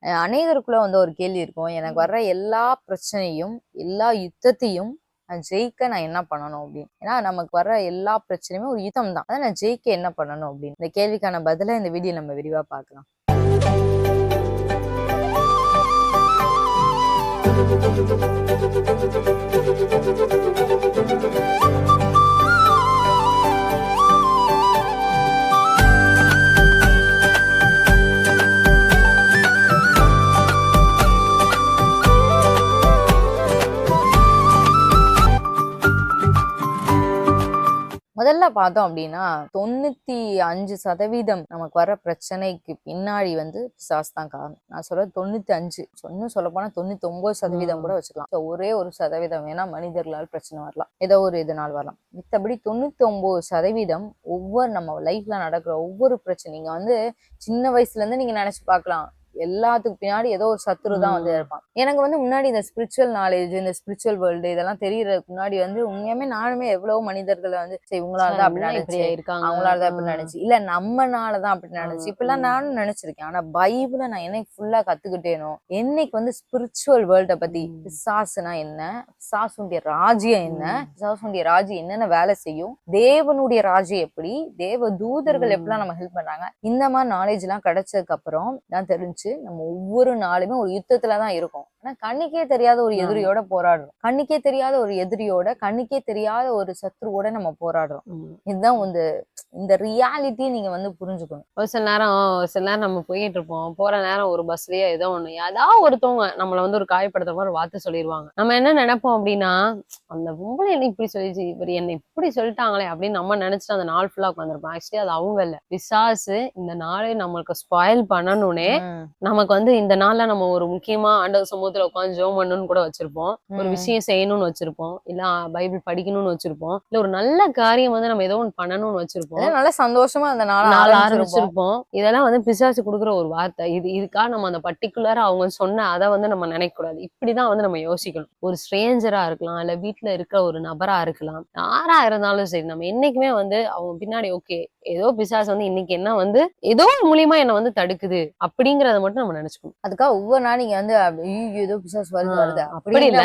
அஹ் அநேகருக்குள்ள வந்து ஒரு கேள்வி இருக்கும். எனக்கு வர்ற எல்லா பிரச்சனையும் எல்லா யுத்தத்தையும் நான் ஜெயிக்க நான் என்ன பண்ணணும் அப்படின்னு. ஏன்னா நமக்கு வர்ற எல்லா பிரச்சனையுமே ஒரு யுத்தம் தான். அதான் நான் ஜெயிக்க என்ன பண்ணணும் அப்படின்னு. இந்த கேள்விக்கான பதிலை இந்த வீடியோ நம்ம விரிவா பார்க்கலாம். முதல்ல பார்த்தோம் அப்படின்னா தொண்ணூத்தி அஞ்சு சதவீதம் நமக்கு வர பிரச்சனைக்கு பின்னாடி வந்து பிசாஸ் தான் காரணம். நான் சொல்றது தொண்ணூத்தி அஞ்சு. இன்னும் சொல்ல போனா தொண்ணூத்தி ஒன்பது சதவீதம் கூட வச்சுக்கலாம். ஒரே ஒரு சதவீதம். வேணா மனிதர்களால் பிரச்சனை வரலாம். ஏதோ ஒரு இதனால் வரலாம். மித்தபடி தொண்ணூத்தி ஒன்பது சதவீதம் ஒவ்வொரு நம்ம லைஃப்ல நடக்கிற ஒவ்வொரு பிரச்சனை. நீங்க வந்து சின்ன வயசுல இருந்து நீங்க நினைச்சு பார்க்கலாம். எல்லாத்துக்கு பின்னாடி ஏதோ ஒரு சத்துரு தான் வந்து. இருப்பான் எனக்கு வந்து முன்னாடி இந்த ஸ்பிரிச்சுவல் நாலேஜ் இந்த ஸ்பிரிச்சுவல் வேர்ல்டு இதெல்லாம் தெரியறதுக்கு முன்னாடி வந்து உண்மையுமே நானுமே எவ்வளவோ மனிதர்களை வந்து சரி இவங்களால தான் அப்படி இப்படி இருக்காங்க அவங்களால தான் அப்படி நடந்துச்சு இல்ல நம்மனால தான் அப்படி ம், இப்பெல்லாம். நானும் நினைச்சிருக்கேன் ஆனா பைபிளை நான் என்னைக்கு ஃபுல்லா கத்துக்கிட்டேனோ என்னைக்கு வந்து ஸ்பிரிச்சுவல் வேர்ல்ட பத்தி. பிசாசுனா என்ன பிசாசுடைய ராஜ்யம் என்ன. பிசாசுடைய ராஜ்யம் என்னென்ன வேலை செய்யும் தேவனுடைய ராஜ்யம் எப்படி தேவ தூதர்கள். எப்படிலாம் நம்ம ஹெல்ப் பண்றாங்க இந்த மாதிரி நாலேஜ் எல்லாம் கிடைச்சதுக்கு அப்புறம் தான் தெரிஞ்சு நம்ம ஒவ்வொரு நாளுமே ஒரு யுத்தத்துல தான் இருக்கோம். ஆனா கண்ணுக்கே தெரியாத ஒரு. எதிரியோட போராடுறோம். கண்ணுக்கே தெரியாத ஒரு எதிரியோட கண்ணுக்கே தெரியாத ஒரு சத்ருவோட நம்ம போராடுறோம். இதுதான் வந்து இந்த ரியாலிட்டியை நீங்க வந்து புரிஞ்சுக்கணும். ஒரு சில நேரம் ஒரு சில நேரம் நம்ம போயிட்டு இருப்போம். போற நேரம் ஒரு பஸ்லயே ஏதோ ஒண்ணு. ஏதாவது ஒருத்தவங்க நம்மள வந்து ஒரு காயப்படுத்த மாதிரி வார்த்தை சொல்லிடுவாங்க நம்ம என்ன நினைப்போம் அப்படின்னா அந்த பொம்பளை என்ன இப்படி சொல்லிச்சு? இவர் என்ன இப்படி சொல்லிட்டாங்களே அப்படின்னு நம்ம நினைச்சிட்டு அந்த நாள் ஃபுல்லா உட்காந்துருப்போம் ஆக்சுவலி அது அவங்க இல்ல. பிசாசு இந்த நாளை நம்மளுக்கு ஸ்பாயில் பண்ணணும்னே நமக்கு வந்து இந்த நாள்ல நம்ம ஒரு முக்கியமா ஆண்டவர் சமூகத்துல உட்காந்து ஜோம் பண்ணணும்னு கூட வச்சிருப்போம். ஒரு. விஷயம் செய்யணும்னு வச்சிருப்போம். இல்ல பைபிள் படிக்கணும்னு வச்சிருப்போம். இல்ல ஒரு நல்ல காரியம் வந்து நம்ம ஏதோ ஒன்று பண்ணணும்னு வச்சிருப்போம். நல்லா சந்தோஷமா அந்த நாள் நாள் ஆரம்பிச்சிருப்போம். இதெல்லாம் வந்து பிசாசு கொடுக்குற ஒரு வார்த்தை. இது இதுக்காக நம்ம அந்த பர்டிகுலரா அவங்க சொன்ன அதை வந்து நம்ம நினைக்க கூடாது இப்படிதான் வந்து நம்ம யோசிக்கணும். ஒரு ஸ்ட்ரேஞ்சரா இருக்கலாம் இல்ல வீட்ல இருக்க ஒரு நபரா இருக்கலாம். யாரா இருந்தாலும் சரி நம்ம என்னைக்குமே வந்து அவங்க பின்னாடி ஓகே ஏதோ பிசாசு வந்து இன்னைக்கு என்ன வந்து ஏதோ மூலியமா என்ன வந்து தடுக்குது. அப்படிங்கறத மட்டும் நம்ம நினைச்சுக்கணும். அதுக்காக ஒவ்வொரு நாள் நீங்க வந்து ஏதோ பிசாசு வருது வருது அப்படி இல்ல.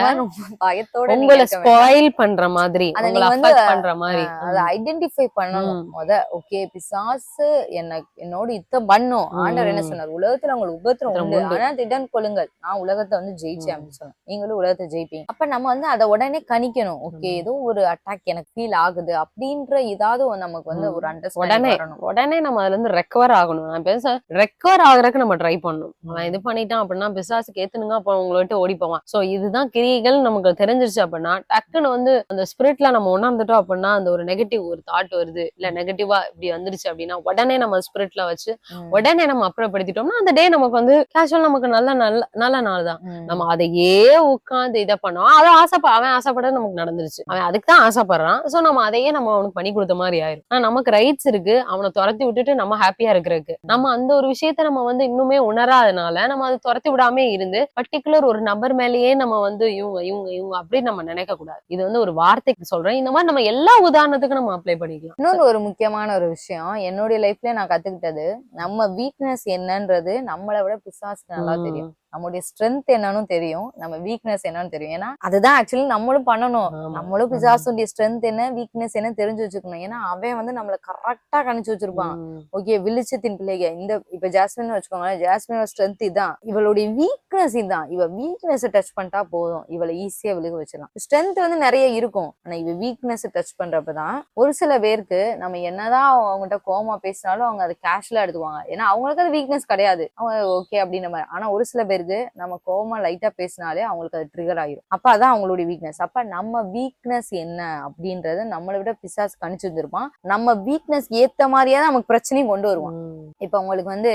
பயத்தோட உங்களை. ஸ்பாயில் பண்ற மாதிரி உங்களை அஃபெக்ட் பண்ற மாதிரி அதை ஐடென்டிஃபை பண்ணணும். முத ஓகே பிசாசு என்ன என்னோட யுத்தம் பண்ணும் ஆண்டவர் என்ன. சொன்னார் உலகத்துல உங்களுக்கு உபத்திரம் உண்டு. ஆனா திடன் கொள்ளுங்கள் நான் உலகத்தை வந்து ஜெயிச்சேன். அப்படின்னு சொன்னேன் நீங்களும் உலகத்தை ஜெயிப்பீங்க அப்ப நம்ம வந்து அதை உடனே கணிக்கணும் ஓகே. ஏதோ ஒரு அட்டாக் எனக்கு ஃபீல் ஆகுது அப்படின்ற ஏதாவது ஒரு நமக்கு வந்து. ஒரு உடனே அண்டர்ஸ்டாண்டிங் உடனே நம்ம அதுல இருந்து ரெக்கவர் ஆகணும் நான் பேச ரெக்கவர் ஆகுறதுக்கு நம்ம ட்ரை பண்ணணும் அவன் இது பண்ணிட்டான் அப்படின்னா பிசாசுக்கு ஏத்துனுங்க அப்ப உங்களை விட்டு ஓடி போவான் சோ இதுதான் கிரியைகள் நமக்கு தெரிஞ்சிருச்சு அப்படின்னா டக்குன்னு வந்து அந்த ஸ்பிரிட்ல நம்ம உணர்ந்துட்டோம் அப்படின்னா அந்த ஒரு நெகட்டிவ் ஒரு தாட் வருது. இல்ல நெகட்டிவா இப்படி வந்துருச்சு அப்படின்னா உடனே நம்ம ஸ்பிரிட்ல வச்சு. உடனே நம்ம அப்புறப்படுத்திட்டோம்னா அந்த டே நமக்கு வந்து கேஷுவல் நமக்கு நல்ல நல்ல நல்ல நாள் தான். நம்ம அதையே உட்கார்ந்து இதை பண்ணோம். அதை ஆசைப்ப அவன் ஆசைப்பட நமக்கு நடந்துருச்சு. அவன் அதுக்கு தான் ஆசைப்படுறான். சோ நம்ம அதையே நம்ம அவனுக்கு பண்ணி கொடுத்த மாதிரி ஆயிரும். ஆனா நமக்கு ரைட்ஸ் இருக்கு. அவனை துரத்தி விட்டுட்டு நம்ம ஹாப்பியா இருக்கிறதுக்கு. நம்ம அந்த ஒரு விஷயத்த நம்ம வந்து இன்னுமே உணராதனால நம்ம அதை துரத்தி விடாம இருந்து பர்டிகுலர் ஒரு நபர் மேலேயே நம்ம வந்து இவங்க இவங்க இவங்க அப்படின்னு நம்ம நினைக்க கூடாது. இது வந்து ஒரு வார்த்தைக்கு சொல்றேன். இந்த மாதிரி நம்ம எல்லா உதாரணத்துக்கும் நம்ம அப்ளை பண்ணிக்கலாம். இன்னொரு ஒரு முக்கியமான ஒரு விஷயம். என்னுடைய லைஃப்ல நான் கத்துக்கிட்டது நம்ம வீக்னஸ் என்னன்றது நம்மளை விட பிசாசுக்கு நல்லா தெரியும். நம்மளுடைய ஸ்ட்ரென்த் என்னன்னு தெரியும் நம்ம வீக்னஸ் என்னன்னு தெரியும். ஏன்னா அதுதான் ஆக்சுவலி நம்மளும் பண்ணணும். நம்மளும் பிசாசுடைய ஸ்ட்ரென்த் என்ன வீக்னஸ் என்ன தெரிஞ்சு வச்சுக்கணும். ஏன்னா அவன் வந்து நம்மள கரெக்டா கணிச்சு வச்சிருப்பான். ஓகே விழிச்சத்தின் பிள்ளைங்க. இந்த இப்ப ஜாஸ்மின் வச்சுக்கோங்களேன் ஜாஸ்மினோட ஸ்ட்ரென்த் இதான். இவளுடைய வீக்னஸ் இதான். இவ வீக்னஸ் டச் பண்ணிட்டா போதும். இவளை ஈஸியா விழுக வச்சிடலாம். ஸ்ட்ரென்த் வந்து நிறைய இருக்கும். ஆனா இவ வீக்னஸ் டச் பண்றப்பதான் ஒரு சில பேருக்கு நம்ம என்னதான் அவங்ககிட்ட கோமா பேசினாலும் அவங்க அதை கேஷுவலா எடுத்துக்குவாங்க. ஏன்னா அவங்களுக்கு அது வீக்னஸ் கிடையாது. அவங்க ஓகே அப்படின்ற மாதிரி. ஆனா ஒரு சில பேருக்கு நம்ம கோமா லைட்டா பேசினாலே அவங்களுக்கு அது ட்ரிகர் ஆயிரும். அப்ப அதான் அவங்களுடைய வீக்னஸ் அப்ப நம்ம வீக்னஸ் என்ன அப்படின்றத நம்மளை விட பிசாஸ் கணிச்சு வந்திருப்பான் நம்ம வீக்னஸ் ஏத்த மாதிரியே தான் நமக்கு பிரச்சனையும் கொண்டு வருவான். இப்ப உங்களுக்கு வந்து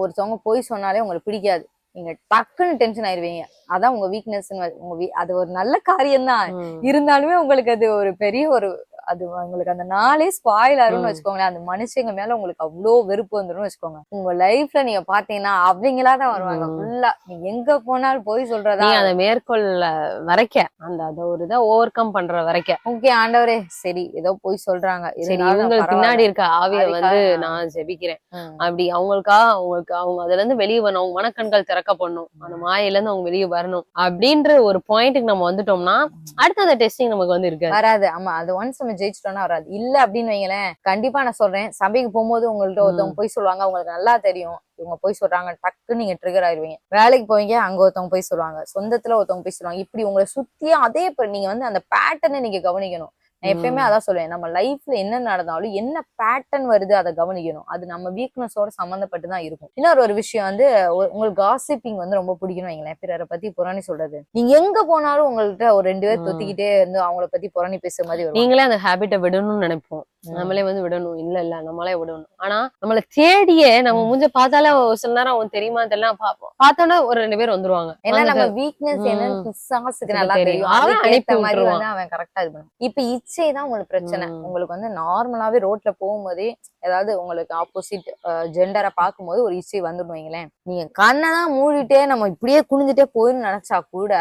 ஒருத்தவங்க போய் சொன்னாலே உங்களுக்கு பிடிக்காது. நீங்க டக்குன்னு டென்ஷன் ஆயிருவீங்க. அதான் உங்க வீக்னஸ் உங்க அது ஒரு நல்ல காரியம் தான் இருந்தாலுமே உங்களுக்கு அது ஒரு பெரிய ஒரு அது உங்களுக்கு அந்த நாளே ஸ்பாயில் ஆகும்னு. வச்சுக்கோங்களேன். அந்த மனுஷங்க மேல உங்களுக்கு அவ்வளோ வெறுப்பு வந்துடும் வச்சுக்கோங்க. உங்க லைஃப்ல நீங்க பாத்தீங்கன்னா அவங்களா தான் வருவாங்க. ஃபுல்லா நீங்க எங்க போனாலும் போய் சொல்றதா அதை மேற்கொள்ள வரைக்க. அந்த அதை ஒரு இதை ஓவர் கம் பண்ற வரைக்க. ஓகே ஆண்டவரே. சரி ஏதோ போய் சொல்றாங்க. சரி இவங்க. பின்னாடி இருக்க ஆவிய வந்து நான் ஜெபிக்கிறேன். அப்படி அவங்களுக்கா அவங்களுக்கு அவங்க அதுல இருந்து வெளியே வரணும். அவங்க மனக்கண்கள் திறக்கப்படணும் அந்த மாயில இருந்து அவங்க வெளியே வரணும். அப்படின்ற ஒரு பாயிண்ட்டுக்கு நம்ம வந்துட்டோம்னா அடுத்த அந்த டெஸ்டிங் நமக்கு வந்து இருக்காது. வராது. ஆமா அது ஒன்ஸ் நம்ம ஜெயிச்சிட்டோம்னா வராது. இல்ல அப்படின்னு வைங்களேன் கண்டிப்பா நான் சொல்றேன். சபைக்கு போகும்போது உங்கள்ட்ட ஒருத்தவங்க போய் சொல்லுவாங்க உங்களுக்கு நல்லா தெரியும். இவங்க போய் சொல்றாங்க டக்குன்னு நீங்க ட்ரிகர் ஆயிருவீங்க. வேலைக்கு போவீங்க அங்க ஒருத்தவங்க போய் சொல்லுவாங்க. சொந்தத்துல ஒருத்தவங்க போய் சொல்லுவாங்க. இப்படி உங்களை சுத்தியே அதே நீங்க வந்து அந்த பேட்டர்னை நீங்க கவனிக்கணும். நான் எப்பயுமே. அதான் சொல்லுவேன் நம்ம லைஃப்ல என்ன நடந்தாலும் என்ன பேட்டர்ன் வருது அதை கவனிக்கணும். அது நம்ம வீக்னஸோட சம்மந்தப்பட்டு தான் இருக்கும். இன்னொரு ஒரு விஷயம் வந்து உங்களுக்கு காசிப்பிங் வந்து ரொம்ப பிடிக்கும்னு வைங்களேன். பிறரை பத்தி புறணி சொல்றது. நீங்க எங்க போனாலும் உங்கள்ட்ட ஒரு ரெண்டு பேர். தொத்திக்கிட்டே இருந்து அவங்கள பத்தி புறணி பேசுற மாதிரி வரும் நீங்களே அந்த ஹேபிட்டை விடணும்னு நினைப்போம். நம்மளே வந்து விடணும். இல்ல இல்ல நம்மளே விடணும். ஆனா நம்மள தேடியே நம்ம. மூஞ்ச பார்த்தாலே ஒரு சில நேரம் அவன் தெரியுமா தெரியல பார்ப்போம். பார்த்தோன்னா ஒரு ரெண்டு பேர் வந்துருவாங்க. ஏன்னா நம்ம வீக்னஸ். என்னன்னு நல்லா தெரியும். அவன் கரெக்டா இது பண்ணுவான். இப்ப இச்சை தான் உங்களுக்கு பிரச்சனை. உங்களுக்கு வந்து நார்மலாவே ரோட்ல போகும்போதே ஏதாவது உங்களுக்கு ஆப்போசிட் ஜெண்டரை பார்க்கும்போது ஒரு இச்சை வந்துடும் வைங்களேன் நீங்க கண்ணை தான் மூடிட்டே நம்ம இப்படியே குனிஞ்சிட்டே போயின்னு நினைச்சா கூட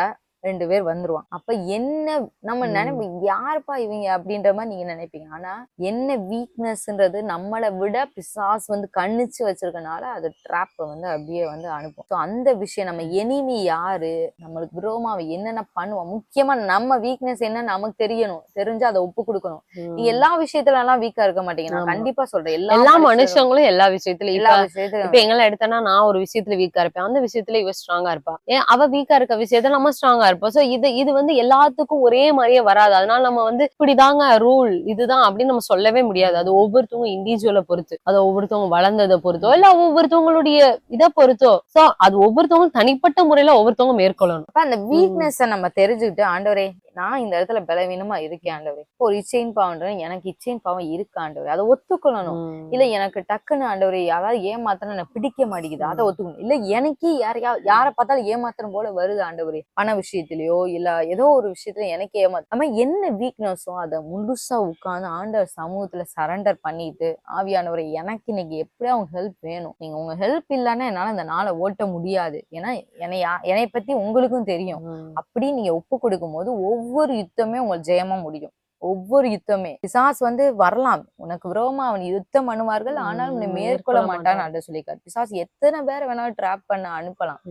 ரெண்டு பேர் வந்துருவான். அப்ப என்ன நம்ம ம். நினைப்போம் யாருப்பா இவங்க அப்படின்ற மாதிரி நீங்க நினைப்பீங்க. ஆனா என்ன வீக்னஸ்ன்றது நம்மளை விட பிசாஸ் வந்து கண்ணிச்சு வச்சிருக்கனால அது ட்ராப்பை வந்து அப்படியே வந்து அனுப்பும். ஸோ அந்த விஷயம் நம்ம எனிமி யாரு? நம்மளுக்கு விரோமா அவன் என்னென்ன பண்ணுவான் முக்கியமா நம்ம வீக்னஸ் என்ன நமக்கு தெரியணும். தெரிஞ்சு அதை ஒப்பு கொடுக்கணும். நீங்க எல்லா விஷயத்துல எல்லாம் வீக்கா இருக்க மாட்டீங்க. நான். கண்டிப்பா சொல்றேன். எல்லா மனுஷங்களும் எல்லா விஷயத்துலயும் எல்லா இப்ப விஷயத்திலும் இப்ப எங்களை எடுத்தனா நான் ஒரு விஷயத்துல வீக்கா இருப்பேன். அந்த விஷயத்துல இவ ஸ்ட்ராங்கா இருப்பா. ஏன் அவ வீக்கா இருக்க விஷயத்துல நம்ம ஸ்ட்ராங்கா இருப்போம். சோ இது இது வந்து எல்லாத்துக்கும் ஒரே மாதிரியே வராது. அதனால நம்ம வந்து இப்படிதாங்க ரூல் இதுதான் அப்படின்னு நம்ம சொல்லவே முடியாது. அது ஒவ்வொருத்தவங்க இண்டிவிஜுவலை பொறுத்து அது ஒவ்வொருத்தவங்க வளர்ந்ததை பொறுத்தோ இல்ல ஒவ்வொருத்தவங்களுடைய இதை பொறுத்தோ. சோ அது ஒவ்வொருத்தவங்க தனிப்பட்ட முறையில ஒவ்வொருத்தவங்க மேற்கொள்ளணும். அந்த வீக்னஸ் நம்ம தெரிஞ்சுக்கிட்டு ஆண்டவரே நான் இந்த இடத்துல பலவீனமா இருக்கேன் ஆண்டவரே. ஒரு இச்சையின் பாவம் எனக்கு இச்சையின் பாவம் இருக்கு ஆண்டவரே. அதை ஒத்துக்கொள்ளணும். இல்ல எனக்கு டக்குன்னு ஆண்டவரே யாராவது ஏமாத்தணும் எனக்கு பிடிக்க மாட்டேங்குது. அதை. ஒத்துக்கணும். இல்ல எனக்கு யாரையா யாரை பார்த்தாலும் ஏமாத்தணும் போல வருது ஆண்டவரே. பண விஷயத்திலயோ இல்ல ஏதோ ஒரு விஷயத்துல எனக்கு ஏமாத்த. நம்ம என்ன வீக்னஸோ அதை முழுசா உட்கார்ந்து ஆண்டவர் சமூகத்துல சரண்டர் பண்ணிட்டு ஆவியானவரை எனக்கு இன்னைக்கு எப்படியா உங்க ஹெல்ப் வேணும். நீங்க உங்க ஹெல்ப் இல்லைன்னா என்னால இந்த நாளை ஓட்ட முடியாது. ஏன்னா என்னை என்னை பத்தி உங்களுக்கும் தெரியும். ம். அப்படி நீங்க ஒப்பு கொடுக்கும் போது ஒவ்வொரு ஒவ்வொரு யுத்தமே உங்களுக்கு ஜெயமா முடியும். ஒவ்வொரு யுத்தமே. பிசாஸ் வந்து வரலாம். உனக்கு விரோதமா அவன் யுத்தம் பண்ணுவார்கள். ஆனால் உன்னை மேற்கொள்ள மாட்டான்னு ஆண்டு சொல்லிக்காரு பிசாஸ் எத்தனை பேரை வேணாலும் ட்ராப் பண்ண அனுப்பலாம்.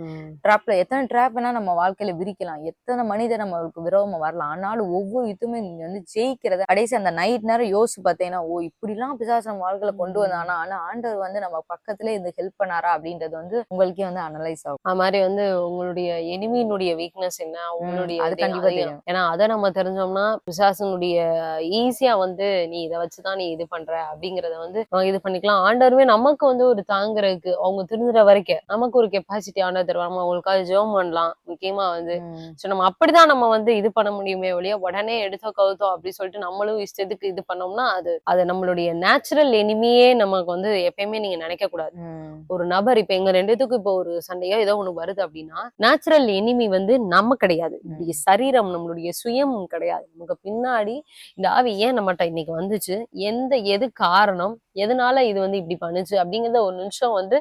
ட்ராப்ல எத்தனை ட்ராப் வேணா நம்ம வாழ்க்கையில விரிக்கலாம். எத்தனை மனிதர் நம்மளுக்கு விரோதமா வரலாம். ஆனாலும் ஒவ்வொரு யுத்தமே நீங்க வந்து ஜெயிக்கிறத கடைசி அந்த நைட் நேரம் யோசிச்சு பார்த்தீங்கன்னா ஓ இப்படிலாம் பிசாஸ் நம்ம வாழ்க்கையில கொண்டு. வந்தானா? ஆனா ஆண்டவர் வந்து நம்ம பக்கத்துல இருந்து ஹெல்ப் பண்ணாரா அப்படின்றது வந்து உங்களுக்கே வந்து அனலைஸ் ஆகும். அது மாதிரி வந்து உங்களுடைய எனிமியினுடைய வீக்னஸ் என்ன? உங்களுடைய அது கண்டிப்பா தெரியும். ஏன்னா அதை நம்ம தெரிஞ்சோம்னா பிசாசனுடைய ஈஸியா வந்து நீ இதை வச்சுதான் நீ இது பண்ற அப்படிங்கறத வந்து நம்ம இது பண்ணிக்கலாம். ஆண்டவருமே நமக்கு வந்து ஒரு தாங்குறதுக்கு அவங்க திருந்துற வரைக்கும் நமக்கு ஒரு கெப்பாசிட்டி ஆண்டவர் தருவாங்க அவங்களுக்காக ஜெபம் பண்ணலாம். முக்கியமா வந்து. சோ நம்ம அப்படிதான் நம்ம வந்து இது பண்ண முடியுமே ஒழிய உடனே எடுத்தோ கவுத்தோ அப்படி சொல்லிட்டு நம்மளும் இஷ்டத்துக்கு இது பண்ணோம்னா அது அது நம்மளுடைய நேச்சுரல் எனிமியே நமக்கு வந்து எப்பயுமே நீங்க நினைக்க கூடாது. ஒரு நபர் இப்ப எங்க ரெண்டுத்துக்கும் இப்போ ஒரு சண்டையோ ஏதோ ஒண்ணு வருது அப்படின்னா நேச்சுரல் எனிமி வந்து நம்ம கிடையாது. சரீரம் நம்மளுடைய சுயம் கிடையாது. நமக்கு பின்னாடி இந்த ஆவி ஏன் நம்மகிட்ட இன்னைக்கு வந்துச்சு? எந்த எது காரணம்? எதனால இது வந்து இப்படி பண்ணுச்சு? அப்படிங்கறத ஒரு நிமிஷம் வந்து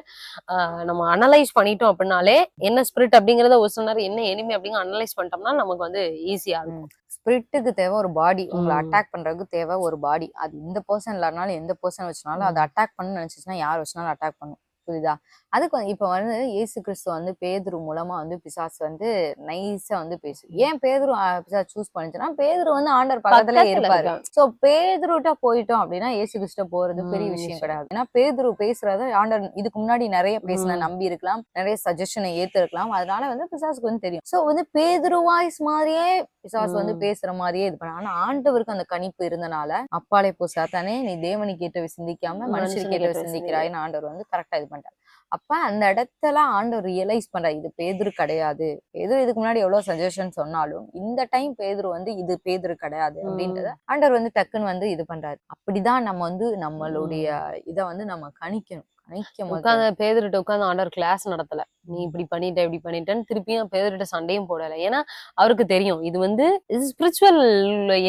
நம்ம அனலைஸ் பண்ணிட்டோம் அப்படின்னாலே என்ன ஸ்பிரிட் அப்படிங்கறத ஒரு சொன்னார் என்ன எனிமி அப்படிங்க அனலைஸ் பண்ணிட்டோம்னா நமக்கு வந்து ஈஸியா இருக்கும். ஸ்பிரிட்டுக்கு தேவை ஒரு பாடி உங்களை. அட்டாக் பண்றதுக்கு தேவை ஒரு பாடி அது இந்த பர்சன் இல்லைனாலும் எந்த பர்சன் வச்சுனாலும் அதை அட்டாக் பண்ணு நினைச்சுச்சுன்னா யார் வச்சுனாலும் அட்டாக் பண்ணும். புரியுதா அதுக்கு இப்ப வந்து இயேசு கிறிஸ்து வந்து பேதுரு மூலமா வந்து பிசாசு வந்து நைஸா வந்து பேசு ஏன் பேதுரு பிசாசு சூஸ் பண்ணுச்சுன்னா பேதுரு வந்து ஆண்டர் பக்கத்துல இருப்பாரு. சோ பேதுருட்ட போயிட்டோம் அப்படின்னா இயேசு கிறிஸ்ட போறது பெரிய விஷயம். கிடையாது ஏன்னா பேதுரு பேசுறத ஆண்டர் இதுக்கு முன்னாடி நிறைய பேசின. நம்பி இருக்கலாம் நிறைய சஜஷனை ஏத்து இருக்கலாம் அதனால வந்து பிசாசுக்கு வந்து தெரியும் சோ வந்து பேதுரு வாய்ஸ் மாதிரியே பிசாசு வந்து. பேசுற மாதிரியே இது பண்ண ஆனா ஆண்டவருக்கு அந்த கணிப்பு இருந்தனால அப்பாலே போ சாத்தானே நீ தேவனி கேட்டவை சிந்திக்காம மனுஷர் மனுஷன் கேட்டவை கேட்டவை சிந்திக்கிறாய்னு ஆண்டவர் வந்து கரெக்டா இது பண்ணிட்டார் அப்ப அந்த இடத்துல ஆண்டவர் ரியலைஸ் பண்றாரு இது பேதுரு கிடையாது. பேதுரு இதுக்கு முன்னாடி எவ்வளவு சஜஷன் சொன்னாலும் இந்த டைம் பேதுரு வந்து இது பேதுரு கிடையாது அப்படின்றத ஆண்டவர் வந்து டக்குன்னு வந்து இது பண்றாரு. அப்படிதான் நம்ம வந்து நம்மளுடைய இத வந்து நம்ம கணிக்கணும். கணிக்கும் போது உட்கார்ந்து பேதர்கிட்ட உட்கார்ந்து ஆண்டவர் கிளாஸ் நடத்தல. நீ இப்படி பண்ணிட்ட இப்படி பண்ணிட்டேன்னு திருப்பியும் பேதர்கிட்ட சண்டையும் போடல. ஏன்னா அவருக்கு தெரியும். இது வந்து ஸ்பிரிச்சுவல்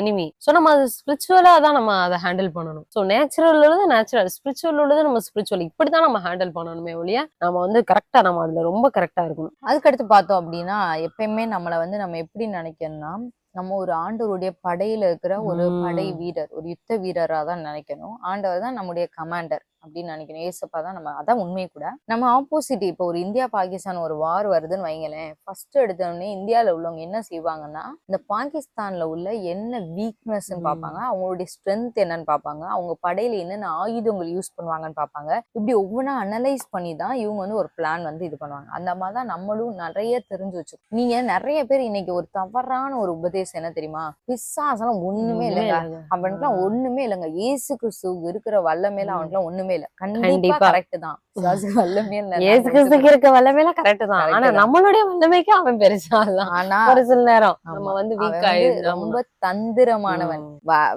எனிமி சோ நம்ம அது ஸ்பிரிச்சுவலா தான் நம்ம அதை ஹேண்டில் பண்ணணும். சோ நேச்சுரல் உள்ளது நேச்சுரல் ஸ்பிரிச்சுவல் உள்ளது நம்ம ஸ்பிரிச்சுவல் இப்படிதான் நம்ம ஹேண்டில் பண்ணணுமே ஒழிய நம்ம வந்து கரெக்டா நம்ம அதுல ரொம்ப கரெக்டா இருக்கணும். அதுக்கடுத்து பார்த்தோம் அப்படின்னா எப்பயுமே நம்மள வந்து நம்ம எப்படி நினைக்கணும்னா நம்ம ஒரு ஆண்டவருடைய படையில இருக்கிற ஒரு. படை வீரர் ஒரு யுத்த வீரரா தான் நினைக்கணும். ஆண்டவர் தான் நம்முடைய கமாண்டர் அப்படின்னு நினைக்கணும் ஏசப்பா தான் நம்ம அதான் உண்மை கூட. நம்ம ஆப்போசிட் இப்போ ஒரு இந்தியா பாகிஸ்தான் ஒரு வார் வருதுன்னு வைங்களேன். ஃபர்ஸ்ட் எடுத்தோடனே இந்தியால உள்ளவங்க என்ன செய்வாங்கன்னா இந்த பாகிஸ்தான்ல உள்ள என்ன வீக்னஸ் உம். பார்ப்பாங்க அவங்களுடைய ஸ்ட்ரென்த் என்னன்னு பார்ப்பாங்க அவங்க படையில என்னென்ன ஆயுதங்கள் யூஸ் பண்ணுவாங்கன்னு பார்ப்பாங்க. இப்படி ஒவ்வொன்றா அனலைஸ் பண்ணி தான் இவங்க வந்து ஒரு பிளான் வந்து இது பண்ணுவாங்க. அந்த மாதிரி தான் நம்மளும் நிறைய தெரிஞ்சு வச்சு நீங்க நிறைய பேர் இன்னைக்கு ஒரு தவறான ஒரு உபதேசம் என்ன தெரியுமா? பிசாசெல்லாம் ஒண்ணுமே இல்லைங்க. அவனுக்குலாம் ஒண்ணுமே இல்லைங்க. இயேசு கிறிஸ்து இருக்கிற வல்லமேல ம். அவனுக்குலாம் ஒண்ணுமே இல்ல கண்டிப்பா கண்டிப்பா. கரெக்ட் தான் பிசாசு வல்லமே இல்ல. ஏசு கிறிஸ்துக்கு இருக்க வல்லமையில கரெக்ட் தான். ஆனா. நம்மளுடைய வல்லமைக்கு அவன் பெருசா ஆனா ஒரு சில நேரம். நம்ம வந்து வீக் ரொம்ப தந்திரமானவன்.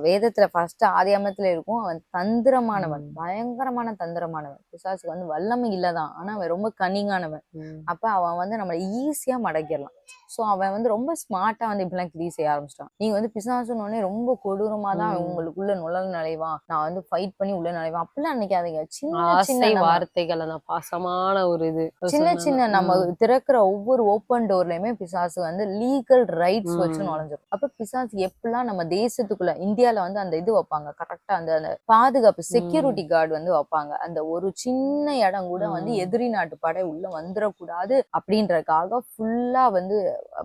வேதத்துல ஃபர்ஸ்ட் ஆதியாமத்துல இருக்கும். அவன் தந்திரமானவன். பயங்கரமான தந்திரமானவன். பிசாசுக்கு வந்து வல்லமை இல்லதான் ஆனா அவன் ரொம்ப கனிங்கானவன் அப்ப அவன் வந்து நம்மள ஈஸியா மடக்கிடலாம். சோ அவன் வந்து ரொம்ப ஸ்மார்ட்டா வந்து இப்படிலாம் கிரி செய்ய ஆரம்பிச்சிட்டான். நீங்க வந்து பிசாசுன்னு உடனே ரொம்ப கொடூரமா தான். உங்களுக்குள்ள நுழல் நுழைவான் நான் வந்து ஃபைட் பண்ணி உள்ள நுழைவான் அப்படிலாம் நினைக்காதீங்க. சின்ன சின்ன வார்த்தைகள் அந்த பாசமான ஒரு இது சின்ன. சின்ன நம்ம. திறக்கிற ஒவ்வொரு ஓப்பன் டோர்லயுமே பிசாசு வந்து லீகல் ரைட்ஸ் வச்சு ம். நுழைஞ்சிரும் அப்ப பிசாசு எப்படிலாம் நம்ம தேசத்துக்குள்ள இந்தியால வந்து அந்த இது வைப்பாங்க கரெக்டா அந்த பாதுகாப்பு செக்யூரிட்டி கார்டு வந்து வைப்பாங்க அந்த ஒரு சின்ன இடம் கூட வந்து. எதிரி நாட்டு படை உள்ள வந்துடக்கூடாது அப்படின்றதுக்காக ஃபுல்லா வந்து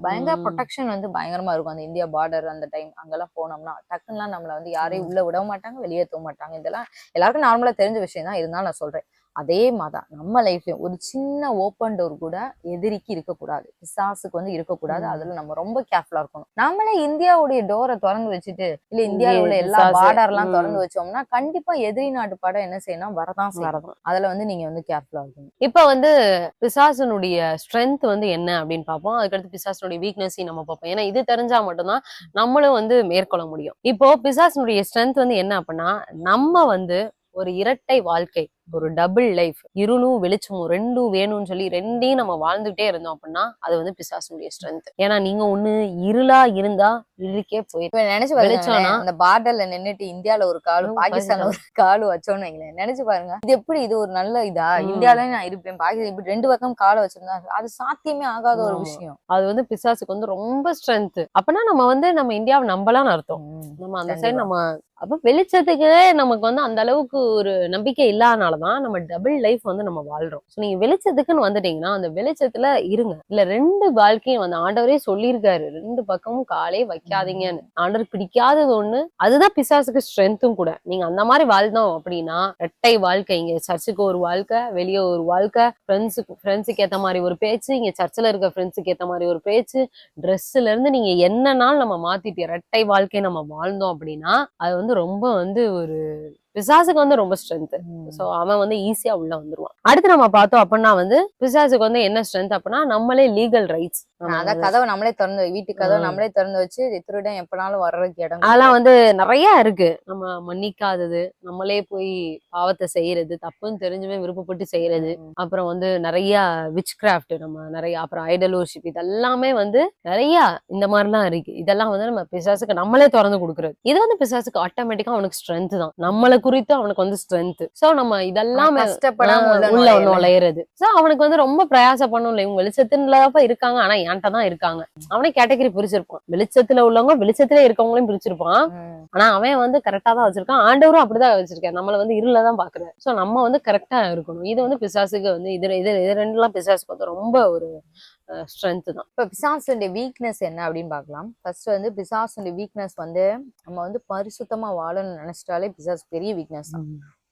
பயங்கர. ப்ரொடெக்ஷன் வந்து பயங்கரமா இருக்கும் அந்த இந்தியா பார்டர் அந்த டைம் அங்கெல்லாம் போனோம்னா டக்குன்னுலாம் நம்மள வந்து யாரையும் உள்ள விட மாட்டாங்க வெளியேற்ற மாட்டாங்க இதெல்லாம் எல்லாருக்கும் நார்மலா தெரிஞ்ச விஷயம் தான் இருந்தாலும் நான் சொல்றேன் அதே மாதிரிதான் நம்ம லைஃப்லயும் ஒரு சின்ன ஓப்பன் டோர் கூட எதிரிக்கு இருக்கக்கூடாது. பிசாசுக்கு வந்து இருக்கக்கூடாது. அதுல நம்ம ரொம்ப கேர்ஃபுல்லா இருக்கணும். நம்மளே இந்தியாவுடைய டோரை திறந்து வச்சுட்டு இல்ல இந்தியாவுல உள்ள எல்லா பார்டர் எல்லாம். திறந்து வச்சோம்னா கண்டிப்பா எதிரி நாட்டு படம் என்ன செய்யணும் வரதான் செய்யும். வரதான். அதுல வந்து நீங்க வந்து கேர்ஃபுல்லா இருக்கணும். இப்ப வந்து பிசாசனுடைய ஸ்ட்ரென்த் வந்து என்ன அப்படின்னு பார்ப்போம். அதுக்கடுத்து பிசாசனுடைய வீக்னஸையும் நம்ம பார்ப்போம். ஏன்னா இது தெரிஞ்சா மட்டும்தான் நம்மளும் வந்து மேற்கொள்ள முடியும். இப்போ பிசாசனுடைய ஸ்ட்ரென்த் வந்து என்ன அப்படின்னா நம்ம வந்து ஒரு இரட்டை வாழ்க்கை. ஒரு டபுள் லைஃப் இருளும் வெளிச்சமும் ரெண்டும் வேணும்னு சொல்லி ரெண்டையும் நம்ம வாழ்ந்துகிட்டே இருந்தோம் அப்படின்னா அது வந்து பிசாசனுடைய ஸ்ட்ரென்த் ஏன்னா நீங்க ஒண்ணு இருளா இருந்தா இருளுக்கே போயிடும். நினைச்சு வெளிச்சம்னா- அந்த பார்டர்ல நின்னுட்டு இந்தியால ஒரு காலு ம், பாகிஸ்தான்ல ஒரு காலு வச்சோன்னு வைங்களேன். நினைச்சு பாருங்க. இது எப்படி இது ஒரு நல்ல இதா. இந்தியால நான் இருப்பேன். பாகிஸ்தான் இப்படி ரெண்டு பக்கம் காலை வச்சிருந்தா அது சாத்தியமே ஆகாத ஒரு. விஷயம். அது வந்து பிசாசுக்கு வந்து ரொம்ப ஸ்ட்ரென்த் அப்பனா நம்ம வந்து நம்ம இந்தியாவை நம்பலாம்னு அர்த்தம். நம்ம அந்த. சைடு நம்ம அப்ப வெளிச்சத்துக்கு நமக்கு வந்து அந்த அளவுக்கு ஒரு நம்பிக்கை தான் நம்ம டபுள் லைஃப் வந்து நம்ம வாழ்றோம். ஸோ நீங்க வெளிச்சத்துக்குன்னு வந்துட்டீங்கன்னா அந்த வெளிச்சத்துல இருங்க. இல்ல ரெண்டு வாழ்க்கையும் வந்து ஆண்டவரே சொல்லியிருக்காரு. ரெண்டு பக்கமும் காலே வைக்காதீங்கன்னு. ஆண்டவர் பிடிக்காதது ஒண்ணு அதுதான் பிசாசுக்கு ஸ்ட்ரென்த்தும் கூட. நீங்க அந்த மாதிரி வாழ்ந்தோம் அப்படின்னா ரெட்டை வாழ்க்கை. இங்க சர்ச்சுக்கு ஒரு வாழ்க்கை வெளியே ஒரு வாழ்க்கை ஃப்ரெண்ட்ஸுக்கு ஃப்ரெண்ட்ஸுக்கு ஏத்த மாதிரி ஒரு பேச்சு இங்க சர்ச்சில் இருக்க ஃப்ரெண்ட்ஸுக்கு ஏத்த மாதிரி ஒரு பேச்சு. ட்ரெஸ்ல இருந்து நீங்க என்னன்னாலும் நம்ம மாத்திட்டு ரெட்டை வாழ்க்கை நம்ம வாழ்ந்தோம் அப்படின்னா அது வந்து ரொம்ப வந்து ஒரு பிசாசுக்கு வந்து ரொம்ப ஸ்ட்ரென்த். சோ அவன் வந்து ஈஸியா உள்ள வந்துருவான். அடுத்து நம்ம பார்த்தோம் அப்படின்னா வந்து பிசாசுக்கு வந்து என்ன ஸ்ட்ரென்த் அப்படின்னா நம்மளே லீகல் ரைட்ஸ் அதான் கதவை நம்மளே திறந்து வீட்டு கதவை. நம்மளே திறந்து வச்சு திருடன் எப்பனாலும் வர்றதுக்கு இடம் அதெல்லாம் வந்து நிறைய இருக்கு. நம்ம மன்னிக்காதது நம்மளே போய் பாவத்தை செய்யறது தப்புன்னு தெரிஞ்சுமே விருப்பப்பட்டு செய்யறது. அப்புறம் வந்து நிறைய விச் கிராஃப்ட் நம்ம நிறைய அப்புறம் ஐடல் worship இதெல்லாமே வந்து நிறைய இந்த மாதிரிலாம் இருக்கு. இதெல்லாம் வந்து நம்ம பிசாசுக்கு நம்மளே திறந்து கொடுக்குறது. இது வந்து பிசாசுக்கு ஆட்டோமேட்டிக்கா அவனுக்கு ஸ்ட்ரென்த் தான். நம்மளை குறித்து அவனுக்கு வந்து ஸ்ட்ரென்த் சோ நம்ம இதெல்லாம் உள்ள. நுழையிறது. சோ அவனுக்கு வந்து ரொம்ப பிரயாசம் பண்ணல இவங்க வெளிச்சத்துலப்ப இருக்காங்க. ஆனா என்கிட்ட தான் இருக்காங்க. அவனே கேட்டகரி பிரிச்சிருப்பான். வெளிச்சத்துல உள்ளவங்க வெளிச்சத்துல இருக்கவங்களையும் பிரிச்சிருப்பான். ஆனா அவன் வந்து கரெக்டா தான் வச்சிருக்கான். ஆண்டவரும் அப்படிதான் வச்சிருக்காரு. நம்மள வந்து இருள தான் பாக்குறாரு சோ நம்ம வந்து கரெக்டா இருக்கணும். இது வந்து பிசாசுக்கு வந்து இது இது இது ரெண்டுலாம் பிசாசுக்கு வந்து ரொம்ப ஒரு ஸ்ட்ரென்த் தான். இப்ப பிசாசுடைய வீக்னஸ் என்ன அப்படின்னு பார்க்கலாம். ஃபர்ஸ்ட் வந்து பிசாசுடைய வீக்னஸ் வந்து நம்ம வந்து பரிசுத்தமா வாழணும்னு நினைச்சிட்டாலே பிசாசு பெரிய வீக்னஸ் தான்.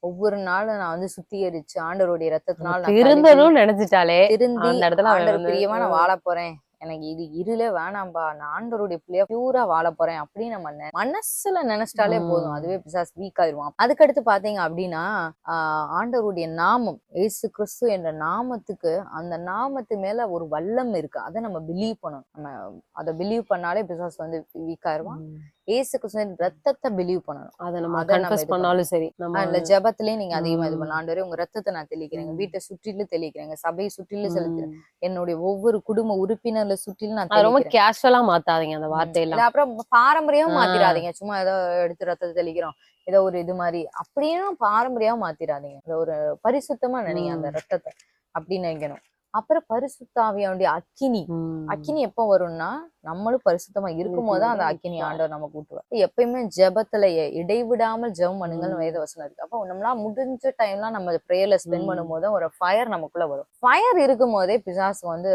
ஒவ்வொரு நாளும் நான் வந்து சுத்திகரிச்சு ஆண்டவருடைய ரத்தத்தினால நான் நினைச்சிட்டாலே திருந்தி ஆண்டவர் பிரியமா நான் வாழ போறேன். எனக்கு இது இருளே வேணாம்பா நான் ஆண்டவருடைய பிள்ளையா பியூரா வாழ போறேன் அப்படின்னு நம்ம மனசுல நினைச்சிட்டாலே. போதும். அதுவே பிசாஸ் வீக் ஆயிருவான். அதுக்கடுத்து பாத்தீங்க அப்படின்னா ஆஹ் ஆண்டவருடைய நாமம் ஏசு கிறிஸ்து என்ற நாமத்துக்கு அந்த நாமத்து மேல ஒரு வல்லம் இருக்கு. அதை நம்ம பிலீவ் பண்ணணும். நம்ம அதை பிலீவ் பண்ணாலே பிசாஸ் வந்து வீக் ஆயிருவான். ஏசு கிறிஸ்துவின் ரத்தத்தை பிலீவ் பண்ணணும். அதை நம்ம கன்ஃபஸ் பண்ணாலும் சரி நம்ம அதுல ஜெபத்திலயும் நீங்க அதிகமா இது. பண்ணலாம். ஆண்டவரே உங்க ரத்தத்தை நான் தெளிக்கிறேங்க. வீட்டை சுற்றிலும் தெளிக்கிறேங்க. சபையை சுற்றிலும் செலுத்துறேன். என்னுடைய ஒவ்வொரு குடும்ப உறுப்பினர்ல சுற்றிலும் நான் ரொம்ப கேஷுவலா மாத்தாதீங்க அந்த இல்ல வார்த்தையெல்லாம். அப்புறம் பாரம்பரியம். மாத்திராதீங்க. சும்மா ஏதோ எடுத்து ரத்தத்தை தெளிக்கிறோம். ஏதோ ஒரு இது மாதிரி. அப்படியும் பாரம்பரியம் மாத்திராதீங்க. ஒரு பரிசுத்தமா நினைங்க அந்த. ரத்தத்தை அப்படின்னு நினைக்கணும் அப்புறம் பரிசுத்தாவியாவுடைய அக்கினி. அக்கினி எப்போ வரும்னா நம்மளும் பரிசுத்தமா இருக்கும் போது அந்த அக்கினி. ஆண்டவர் நமக்கு ஊட்டுவார் எப்பயுமே ஜெபத்துல எ- இடைவிடாமல் ஜெபம் பண்ணுங்கன்னு ம். வேத வசனம் இருக்கு அப்போ நம்மளால முடிஞ்ச டைம்லாம் நம்ம ப்ரேயர்ல ஸ்பெண்ட். பண்ணும்போது ஒரு ஃபயர் நமக்குள்ள வரும் ஃபயர் இருக்கும் போதே பிசாசு வந்து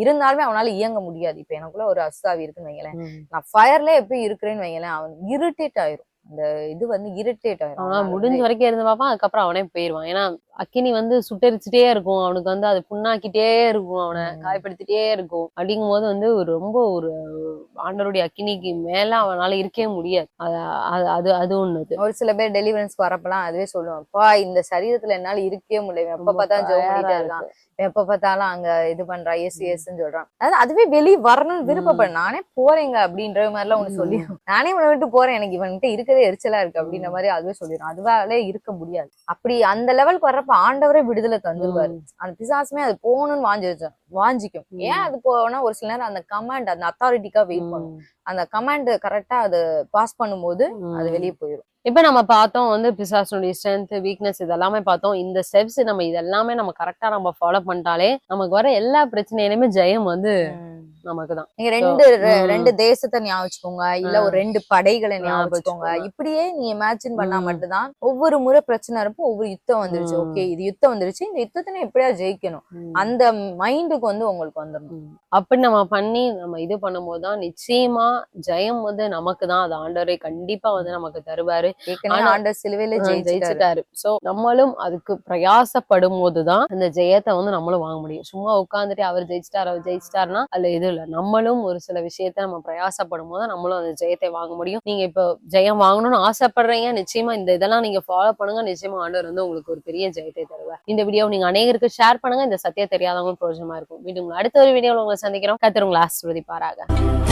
இருந்தாலுமே அவனால இயங்க முடியாது இப்ப எனக்குள்ள ஒரு அஸ்தாவி இருக்குன்னு வைங்களேன். நான் ஃபயர்ல எப்படி இருக்கிறேன்னு வைங்களேன் அவன் இரிட்டேட் ஆயிரும் அந்த இது வந்து இரிட்டேட் ஆயிரும் முடிஞ்ச வரைக்கும் இருந்து பார்ப்பான் அதுக்கப்புறம் அவனே போயிருவான் ஏன்னா அக்கினி வந்து சுட்டரிச்சுட்டே இருக்கும். அவனுக்கு வந்து அது புண்ணாக்கிட்டே இருக்கும். அவனை. காயப்படுத்திட்டே இருக்கும். அப்படிங்கும் போது வந்து ரொம்ப ஒரு ஆண்டவருடைய அக்கினிக்கு மேல அவனால இருக்கவே முடியாது. அது அது ஒண்ணுது. ஒரு சில பேர் டெலிவரன்ஸ் வரப்பெல்லாம் அதுவே சொல்லுவான் அப்பா இந்த சரீரத்துல என்னால இருக்கவே முடியல. எப்ப பண்ணிட்டே இருக்கு. இருக்கான். எப்ப பார்த்தாலும் அங்க இது பண்றா எஸ் எஸ்ன்னு சொல்றான். அதாவது அதுவே வெளிய வரணும்னு விருப்பப்பட நானே போறேங்க அப்படின்ற மாதிரி எல்லாம் ஒண்ணு ம். சொல்லி நானே இவனை விட்டு போறேன். எனக்கு இவன்கிட்ட இருக்கவே எரிச்சலா இருக்கு அப்படின்ற மாதிரி அதுவே சொல்லிடும் அதுவாலே இருக்க முடியாது. அப்படி அந்த லெவலுக்கு வர்றப்ப ஆண்டவரே விடுதலை தந்துருவாரு. அந்த பிசாசுமே அது போகணும்னு வாஞ்சி வாஞ்சிக்கும். ஏன் அது போனா ஒரு சில நேரம் அந்த கமாண்ட் அந்த அத்தாரிட்டிக்கா வெயிட் பண்ணும். அந்த கமாண்ட் கரெக்டா அது பாஸ் பண்ணும்போது அது. வெளியே போயிடும் இப்ப நம்ம பார்த்தோம் வந்து பிசாசனுடைய ஸ்ட்ரென்த் வீக்னஸ் இதெல்லாமே பார்த்தோம் இந்த ஸ்டெப்ஸ் நம்ம இதெல்லாமே நம்ம கரெக்டா நம்ம ஃபாலோ பண்ணிட்டாலே நமக்கு வர எல்லா பிரச்சனையிலுமே ஜெயம் வந்து நமக்கு தான் நீங்க ரெண்டு. ரெண்டு தேசத்தை ஞாபகம் இல்ல. ஒரு ரெண்டு படைகளை ஞாபகம். இப்படியே நீ இமேஜின் பண்ணா. மட்டும்தான் ஒவ்வொரு முறை பிரச்சனை இருப்போ ஒவ்வொரு யுத்தம் வந்துருச்சு. ஓகே இது யுத்தம் வந்துருச்சு. இந்த யுத்தத்தை எப்படியா ஜெயிக்கணும். அந்த மைண்டுக்கு வந்து உங்களுக்கு வந்துடணும் ம். அப்படி நம்ம பண்ணி நம்ம இது பண்ணும்போது தான் நிச்சயமா ஜெயம் வந்து நமக்கு தான் அது ஆண்டவரே கண்டிப்பா வந்து நமக்கு தருவாரு. ஆண்டர் சிலுவையில ஜெயிச்சிட்டாரு. சோ நம்மளும் அதுக்கு பிரயாசப்படும் போதுதான் அந்த ஜெயத்தை வந்து நம்மளும் வாங்க முடியும். சும்மா உட்காந்துட்டு அவர் ஜெயிச்சிட்டார் அவர் ஜெயிச்சிட்டாருன்னா அதுல இது நம்மளும் ஒரு சில விஷயத்த நம்ம பிரயாசப்படும் போது நம்மளும் அந்த ஜெயத்தை வாங்க முடியும். நீங்க இப்போ ஜெயம் வாங்கணும்னு ஆசைப்படுறீங்க நிச்சயமா இந்த இதெல்லாம் நீங்க ஃபாலோ பண்ணுங்க. நிச்சயமா ஆண்டவர் வந்து உங்களுக்கு ஒரு பெரிய ஜெயத்தை தருவார். இந்த வீடியோ நீங்க அநேகருக்கு ஷேர் பண்ணுங்க. இந்த சத்தியம் தெரியாதவங்களும் பிரயோஜனமா இருக்கும். வீட்டு அடுத்த ஒரு வீடியோவில் உங்களை சந்திக்கிறோம். கத்திர உங்களை ஆசிர்வதிப்பாராக.